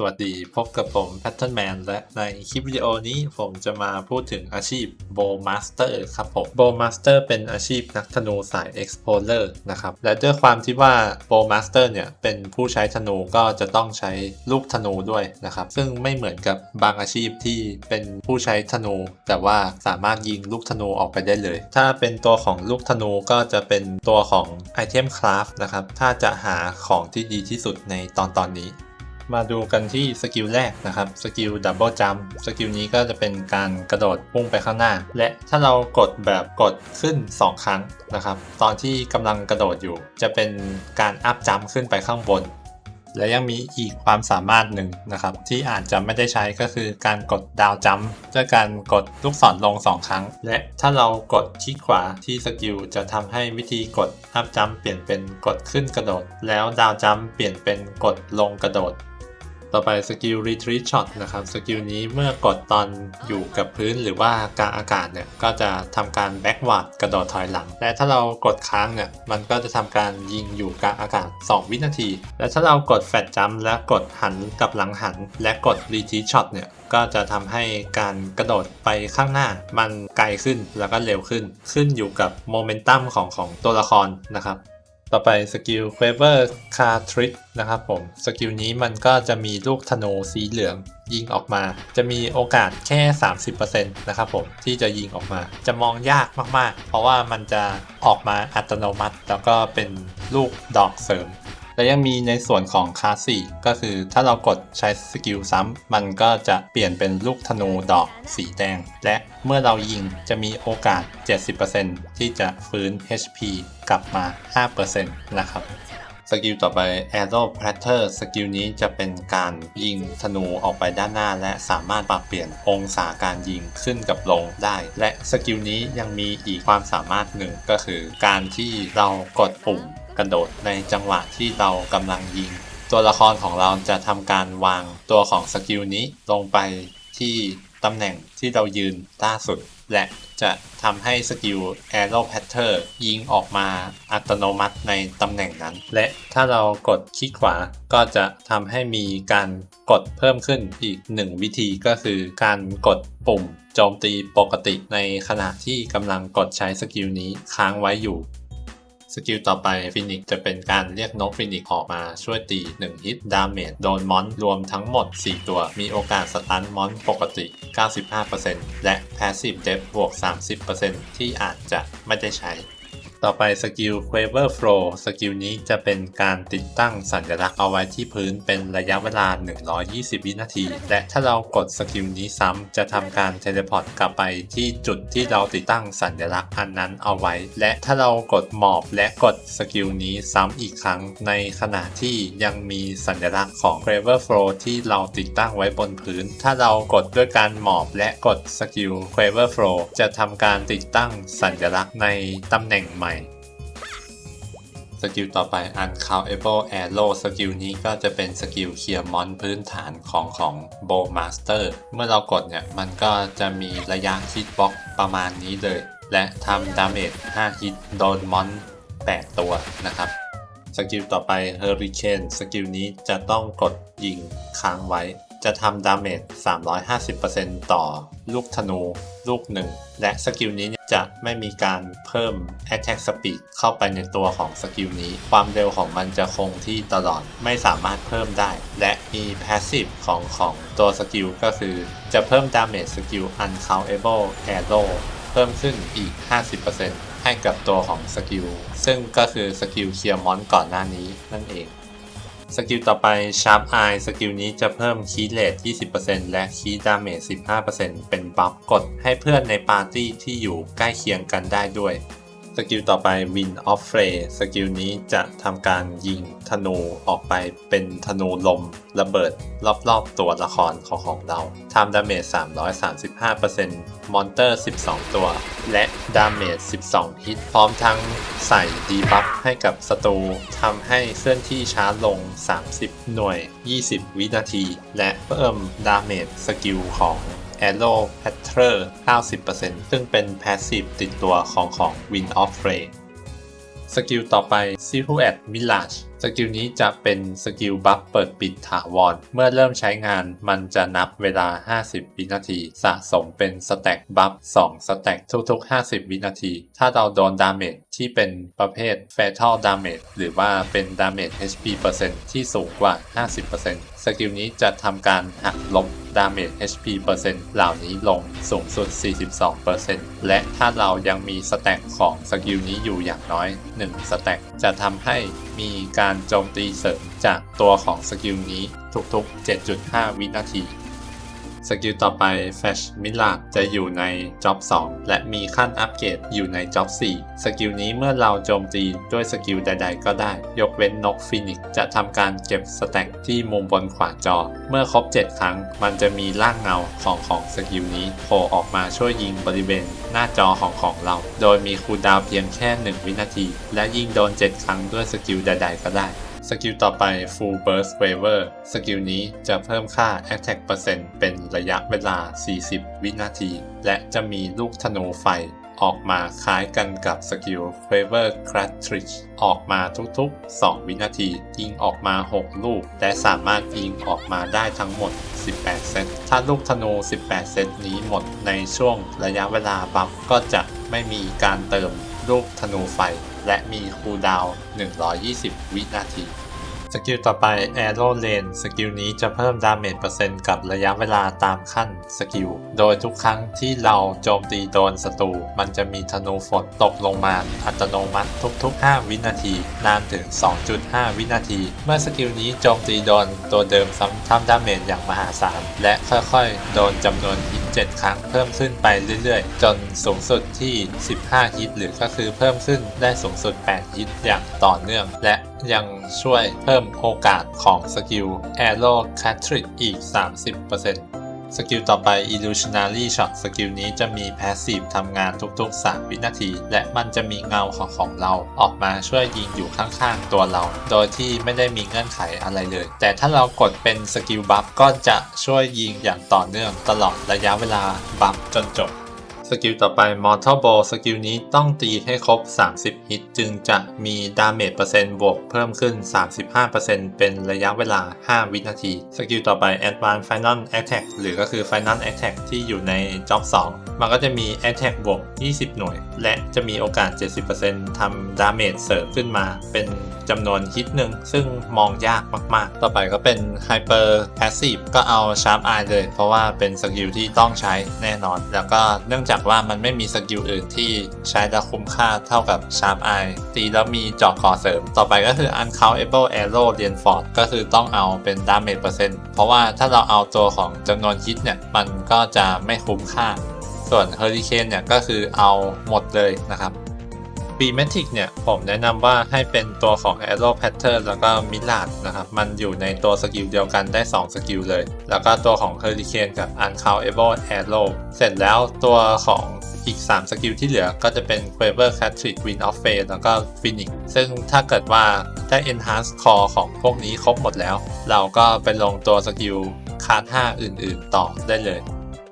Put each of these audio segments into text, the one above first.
สวัสดีพบกับผม Pattern Man และในคลิปวิดีโอนี้ผมจะมาพูดถึงอาชีพ Bow Master ครับผม Bow Master เป็นอาชีพนักธนูสาย Explorer นะครับ และด้วยความที่ว่า Bow Master เนี่ยเป็นผู้ใช้ธนูก็จะต้องใช้ลูกธนูด้วยนะครับ ซึ่งไม่เหมือนกับบางอาชีพที่เป็นผู้ใช้ธนู แต่ว่าสามารถยิงลูกธนูออกไปได้เลย ถ้าเป็นตัวของลูกธนูก็จะเป็นตัวของ Item Craft นะครับ ถ้าจะหาของที่ดีที่สุดในตอนตอนนี้ มาดูกันที่สกิลแรกนะครับสกิลดับเบิลจัมสกิลนี้ก็จะเป็นการกระโดดพุ่งไปข้างหน้า และถ้าเรากดแบบกดขึ้น 2 ครั้งนะครับ ตอนที่กำลังกระโดดอยู่ จะเป็นการอัพจัมขึ้นไปข้างบน และยังมีอีกความสามารถหนึ่งนะครับ ที่อาจจะไม่ได้ใช้ก็คือการกดดาวจัมด้วยการกดลูกศรลง 2 ครั้ง และถ้าเรากดคลิกขวาที่สกิลจะทำให้วิธีกดอัพจัมเปลี่ยนเป็นกดขึ้นกระโดด แล้วดาวจัมเปลี่ยนเป็นกดลงกระโดด ต่อไปสกิล retreat shot นะครับ สกิลนี้เมื่อกดตอนอยู่กับพื้นหรือว่ากลางอากาศเนี่ย ก็จะทำการ backward กระโดดถอยหลัง และถ้าเรากดค้างเนี่ย มันก็จะทำการยิงอยู่กลางอากาศ 2 วินาที และถ้าเรากด fat jump และกดหันกับหลังหัน และกด retreat shot เนี่ย ก็จะทำให้การกระโดดไปข้างหน้า มันไกลขึ้นแล้วก็เร็วขึ้น ขึ้นอยู่กับโมเมนตัมของของตัวละครนะครับ ต่อไปสกิล Quiver Cartridge นะครับผม สกิลนี้มันก็จะมีลูกธนูสีเหลืองยิงออกมา จะมีโอกาสแค่ 30%นะครับผมที่จะยิงออกมา จะมองยากมากๆ เพราะว่ามันจะออกมาอัตโนมัติ แล้วก็เป็นลูกดอกเสริม และยังมีในส่วนของคาสี่ก็คือถ้าเรากดใช้สกิลซ้ำมันก็จะเปลี่ยนเป็นลูกธนูดอกสีแดง และเมื่อเรายิงจะมีโอกาส 70%ที่จะฟื้น HP กลับมา 5%นะครับสกิลต่อไป Arrow Platter สกิลนี้จะเป็นการยิงธนูออกไปด้านหน้า และสามารถปรับเปลี่ยนองศาการยิงขึ้นกับลงได้ และสกิลนี้ยังมีอีกความสามารถหนึ่งก็คือ การที่เรากดปุ่ม กระโดดในจังหวะที่เรากำลังยิง ตัวละครของเราจะทำการวางตัวของสกิลนี้ลงไปที่ตำแหน่งที่เรายืนล่าสุด และจะทำให้สกิล Arrow Pattern ยิงออกมาอัตโนมัติในตำแหน่งนั้น และถ้าเรากดคลิกขวาก็จะทำให้มีการกดเพิ่มขึ้นอีกหนึ่งวิธีก็คือการกดปุ่มโจมตีปกติในขณะที่กำลังกดใช้สกิลนี้ค้างไว้อยู่ สกิลต่อไปฟินิกจะเป็นการเรียกนกฟินิกออกมาช่วยตี 1 ฮิตดาเมจโดนมอนรวมทั้งหมด 4 ตัว มีโอกาสสตันมอนปกติ 95%และ Passive Depth บวก 30%ที่อาจจะไม่ได้ใช้ ต่อไปสกิล Quiver Flow สกิลนี้จะเป็นการติดตั้งสัญลักษณ์เอาไว้ที่พื้นเป็นระยะเวลา 120 วินาที และถ้าเรากดสกิลนี้ซ้ำจะทำการเทเลพอร์ตกลับไปที่จุดที่เราติดตั้งสัญลักษณ์อันนั้นเอาไว้ และถ้าเรากดหมอบและกดสกิลนี้ซ้ำอีกครั้งในขณะที่ยังมีสัญลักษณ์ของ Quiver Flow ที่เราติดตั้งไว้บนพื้น ถ้าเรากดด้วยการหมอบและกดสกิล Quiver Flow จะทำการติดตั้งสัญลักษณ์ในตำแหน่งใหม่ สกิลต่อไป Uncountable Arrow สกิลนี้ก็จะเป็นสกิลเคลียร์มอนพื้นฐานของของ Bow Master เมื่อเรากดเนี่ย มันก็จะมีระยะฮิตบ็อกประมาณนี้เลย และทำดาเมจ5ฮิตโดนมอน 8 ตัวนะครับสกิลต่อไป Hurricane สกิลนี้จะต้องกดยิงค้างไว้ จะทำดาเมจ 350%ต่อลูกธนูลูกหนึ่ง และสกิลนี้จะไม่มีการเพิ่ม Attack Speed เข้าไปในตัวของสกิลนี้ ความเร็วของมันจะคงที่ตลอดไม่สามารถเพิ่มได้ และมี Passive ของของตัวสกิลก็คือ จะเพิ่มดาเมจสกิล Uncountable Arrow เพิ่มขึ้นอีก 50%ให้กับตัวของสกิลซึ่งก็คือสกิลเคลียร์มอนก่อนหน้านี้นั่นเอง สกิลต่อไป Sharp Eye สกิลนี้จะเพิ่มคีย์เลท20%และคีย์ดาเมจ15%เป็นบัฟกดให้เพื่อนในปาร์ตี้ที่อยู่ใกล้เคียงกันได้ด้วย สกิลต่อไป Wind of Fray สกิลนี้จะทำการยิงธนูออกไปเป็นธนูลมระเบิดรอบๆตัวละครของของเราทำดาเมจ 335%มอนเตอร์ 12 ตัว และดาเมจ 12 ฮิต พร้อมทั้งใส่ดีบัฟให้กับศัตรูทำให้เคลื่อนที่ช้าลง 30 หน่วย 20 วินาที และเพิ่มดาเมจสกิลของ Arrow p a t t e r 90%ซึ่งเป็น Passive ติดตัวของของ Win of Fray สกิลต่อไป silhouette Mirage สกิลนี้จะเป็นสกิลบัฟเปิดปิดถาวร เมื่อเริ่มใช้งานมันจะนับเวลา 50 วินาที สะสมเป็นสแต็กบัฟ 2 สแต็กทุกๆ 50 วินาที ถ้าเราโดนดาเมจที่เป็นประเภท Fatal Damage หรือว่าเป็น Damage HP เปอร์เซ็นต์ที่สูงกว่า 50%สสกิลนี้จะทำการหักลบดาเมจ HP เปอร์เซ็นต์เหล่านี้ลงสูงสุด 42%และถ้าเรายังมีสแต็กของสกิลนี้อยู่อย่างน้อย 1 สแต็กจะทำให้มีการโจมตีเสริมจากตัวของสกิลนี้ทุกๆ 7.5 วินาที สกิลต่อไป Flash m i l a จะอยู่ใน Job 2และมีขั้นอัปเกรดอยู่ใน Job 4สกิลนี้เมื่อเราโจมตีด้วยสกิลใด ๆ ก็ได้ ยกเว้นนกฟินิกจะทำการเก็บสแต็กที่มุมบนขวาจอ เมื่อครบ 7 ครั้ง มันจะมีร่างเงาของของสกิลนี้โผล่ออกมาช่วยยิงบริเวณหน้าจอของของเรา โดยมีคูลดาวเพียงแค่ 1 วินาที และยิงโดน 7 ครั้งด้วยสกิลใด ๆ ก็ได้ สกิลต่อไป Full Burst Waver สกิลนี้จะเพิ่มค่า Attack เปอร์เซ็นต์เป็นระยะเวลา 40 วินาที และจะมีลูกธนูไฟออกมาคล้ายกันกับสกิล Waver Cartridge ออกมาทุกๆ 2 วินาที ยิงออกมา 6 ลูก และสามารถยิงออกมาได้ทั้งหมด 18 เซต ถ้าลูกธนู 18 เซตนี้หมดในช่วงระยะเวลาบัฟก็จะไม่มีการเติมลูกธนูไฟและมีคูลดาวน์120 วินาที สกิลต่อไป Arrow Lane สกิลนี้จะเพิ่มดาเมจเปอร์เซ็นต์กับระยะเวลาตามขั้นสกิล โดยทุกครั้งที่เราโจมตีโดนศัตรู มันจะมีธนูฝนตกลงมา อัตโนมัติทุก ๆ 5 วินาที นานถึง 2.5 วินาที เมื่อสกิลนี้โจมตีโดนตัวเดิมซ้ำทำดาเมจอย่างมหาศาล และค่อยๆ โดนจำนวนฮิต7ครั้งเพิ่มขึ้นไปเรื่อยๆ จนสูงสุดที่ 15 ฮิตหรือก็คือเพิ่มขึ้นได้สูงสุด 8 ฮิตอย่างต่อเนื่อง และ ยังช่วยเพิ่มโอกาสของสกิล Arrow Cartridge อีก 30%สกิลต่อไป Illusionary Shot สกิลนี้จะมี Passive ทำงานทุกๆ 3 วินาที และมันจะมีเงาของของเราออกมาช่วยยิงอยู่ข้างๆ ตัวเรา โดยที่ไม่ได้มีเงื่อนไขอะไรเลย แต่ถ้าเรากดเป็นสกิลบัฟก็จะช่วยยิงอย่างต่อเนื่องตลอดระยะเวลาบัฟจนจบ สกิลต่อไป Mortal Bow สกิลนี้ต้องตีให้ครบ 30 ฮิตจึงจะมีดาเมจเปอร์เซ็นต์บวกเพิ่มขึ้น 35%เป็นระยะเวลา 5 วินาที สกิลต่อไป Advanced Final Attack หรือก็คือ Final Attack ที่อยู่ใน Job 2มันก็จะมี Attack บวก 20 หน่วย และจะมีโอกาส 70%ทำดาเมจเสริมขึ้นมา เป็นจำนวนฮิตหนึ่งซึ่งมองยากมาก ๆ ต่อไปก็เป็น Hyper Passive ก็เอา Sharp Eye เลย เพราะว่าเป็นสกิลที่ต้องใช้แน่นอน แล้วก็เนื่องจากว่ามันไม่มีสกิลอื่นที่ใช้จะคุ้มค่าเท่ากับ Sharp Eye ตีแล้วมีเจาะคอเสริม ต่อไปก็คือ Uncountable Arrow Reinforce ก็คือต้องเอาเป็น Damage เปอร์เซ็นต์เพราะว่าถ้าเราเอาตัวของจำนวนฮิตเนี่ยมันก็จะไม่คุ้มค่า ส่วน Hurricane เนี่ยก็คือเอาหมดเลยนะครับ b m a t i c เนี่ยผมแนะนำว่าให้เป็นตัวของ Arrow Pattern แล้วก็ m i l a d นะครับ มันอยู่ในตัวสกิลเดียวกันได้ 2 สกิลเลย แล้วก็ตัวของ Hurricane กับ Uncountable Arrow เสร็จแล้วตัวของอีก 3 สกิลที่เหลือก็จะเป็น Quiver Cartridge Wind of Fate แล้วก็ Phoenix ซึ่งถ้าเกิดว่าได้ Enhance Core ของพวกนี้ครบหมดแล้ว เราก็ไปลงตัวสกิลคาร์5อื่น ๆ ต่อได้เลย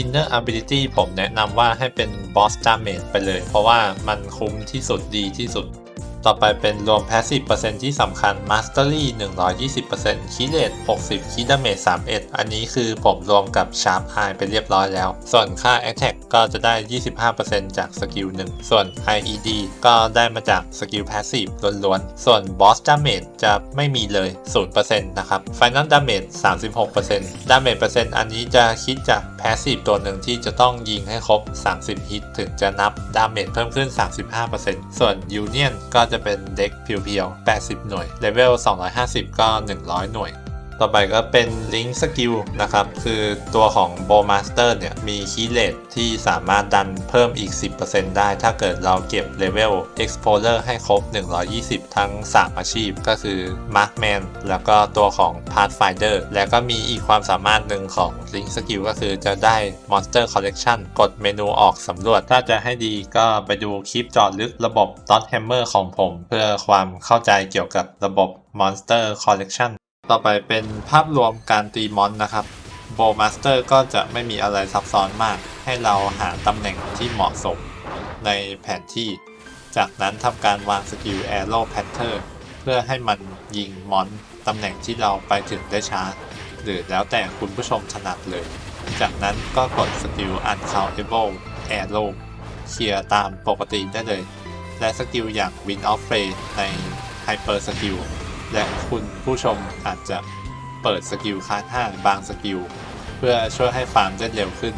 Inner Ability ผมแนะนำว่าให้เป็น Boss Damage ไปเลย เพราะว่ามันคุ้มที่สุดดีที่สุด ต่อไปเป็นรวม Passive เปอร์เซ็นต์ที่สำคัญ Mastery 120% Key Rate 60 Key Damage 31 อันนี้คือผมรวมกับ Sharp Eye ไปเรียบร้อยแล้ว ส่วนค่า Attack ก็จะได้ 25%จากสกิล1ส่วน IED ก็ได้มาจากสกิล Passive ล้วนๆ ส่วน Boss Damage จะไม่มีเลย 0%นะครับ Final Damage 36% Damage เปอร์เซ็นต์อันนี้จะคิดจาก Passive ตัวหนึ่งที่จะต้องยิงให้ครบ 30 ฮิตถึงจะนับ Damage เพิ่มขึ้น 35%ส่วน Union ก็จะเป็นเด็กเพียวๆ80 หน่วยเลเวล250 ก็ 100 หน่วย ต่อไปก็เป็น Link Skill นะครับ คือตัวของ Bow Master เนี่ย มีคีย์เลทที่สามารถดันเพิ่มอีก 10%ได้ ถ้าเกิดเราเก็บเลเวล Explorer ให้ครบ 120 ทั้ง 3 อาชีพ ก็คือ Markman แล้วก็ตัวของ Pathfinder แล้วก็มีอีกความสามารถหนึ่งของ Link Skill ก็คือจะได้ Monster Collection กดเมนูออกสำรวจ ถ้าจะให้ดีก็ไปดูคลิปจอดลึกระบบ Dot Hammer ของผม เพื่อความเข้าใจเกี่ยวกับระบบ Monster Collection ต่อไปเป็นภาพรวมการตีมอนนะครับโบมาสเตอร์ก็จะไม่มีอะไรซับซ้อนมาก ให้เราหาตำแหน่งที่เหมาะสมในแผนที่ จากนั้นทำการวางสกิล Arrow Pattern เพื่อให้มันยิงมอนตำแหน่งที่เราไปถึงได้ช้า หรือแล้วแต่คุณผู้ชมถนัดเลย จากนั้นก็กดสกิล uncountable arrow เคลียร์ตามปกติได้เลย และสกิลอย่าง Wind of Prey ใน Hyper Skill และคุณผู้ชมอาจจะเปิดสกิลคาท่าบางสกิล เพื่อช่วยให้ฟาร์มได้เร็วขึ้น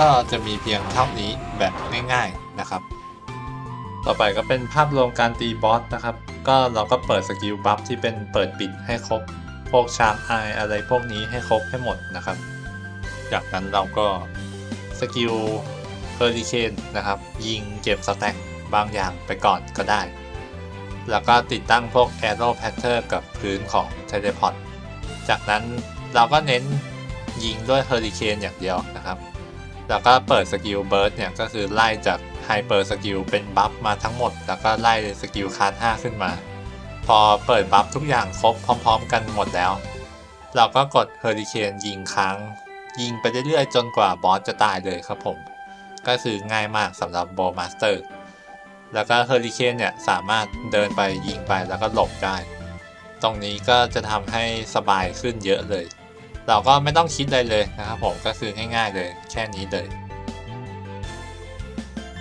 ก็จะมีเพียงเท่านี้แบบง่ายๆนะครับ ต่อไปก็เป็นภาพรวมการตีบอสนะครับ ก็เราก็เปิดสกิลบัฟที่เป็นเปิดปิดให้ครบ พวกชาร์ปไออะไรพวกนี้ให้ครบให้หมดนะครับ จากนั้นเราก็สกิลเฮอริเคนนะครับ ยิงเก็บสแต็กบางอย่างไปก่อนก็ได้ แล้วก็ติดตั้งพวก Arrow Pattern กับพื้นของ Teleport จากนั้นเราก็เน้นยิงด้วยเฮอริเคนอย่างเดียวนะครับ แล้วก็เปิดสกิลเบิร์ดเนี่ยก็คือไล่จากไฮเปอร์สกิลเป็นบัฟมาทั้งหมด แล้วก็ไล่สกิลคาร์5ขึ้นมา พอเปิดบัฟทุกอย่างครบพร้อม ๆ กันหมดแล้ว เราก็กดเฮอริเคนยิงค้าง ยิงไปเรื่อยๆ จนกว่าบอสจะตายเลยครับผม ก็คือง่ายมากสำหรับโบมาสเตอร์ แล้วก็เฮอริเคนเนี่ยสามารถเดินไปยิงไปแล้วก็หลบได้ ตรงนี้ก็จะทำให้สบายขึ้นเยอะเลย เราก็ไม่ต้องคิดอะไรเลยนะครับผมก็คือง่ายๆเลยแค่นี้เลย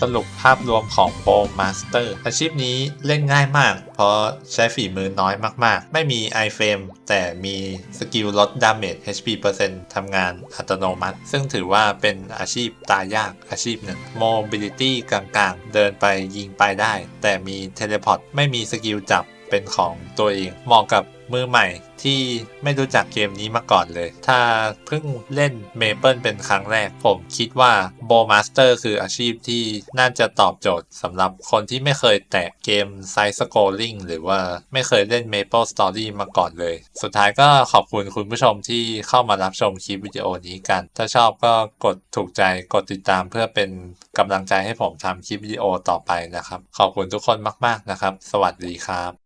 สรุปภาพรวมของโบมาสเตอร์อาชีพนี้เล่นง่ายมาก เพราะใช้ฝีมือน้อยมาก ๆ ไม่มี iframe แต่มีสกิลลดดาเมจ HP เปอร์เซ็นต์ทำงานอัตโนมัติ ซึ่งถือว่าเป็นอาชีพตายยากอาชีพหนึ่ง mobility กลาง ๆ เดินไปยิงไปได้ แต่มี teleport ไม่มีสกิลจับเป็นของตัวเองเหมาะกับ มือใหม่ที่ไม่รู้จักเกมนี้มาก่อนเลย ถ้าเพิ่งเล่นเมเปิลเป็นครั้งแรก ผมคิดว่าโบมาสเตอร์คืออาชีพที่น่าจะตอบโจทย์สำหรับคนที่ไม่เคยแตะเกมไซส์สโคลลิงหรือว่าไม่เคยเล่น Maple Story มาก่อนเลย สุดท้ายก็ขอบคุณคุณผู้ชมที่เข้ามารับชมคลิปวิดีโอนี้กัน ถ้าชอบก็กดถูกใจกดติดตามเพื่อเป็นกำลังใจให้ผมทำคลิปวิดีโอต่อไปนะครับ ขอบคุณทุกคนมาก ๆนะครับ สวัสดีครับ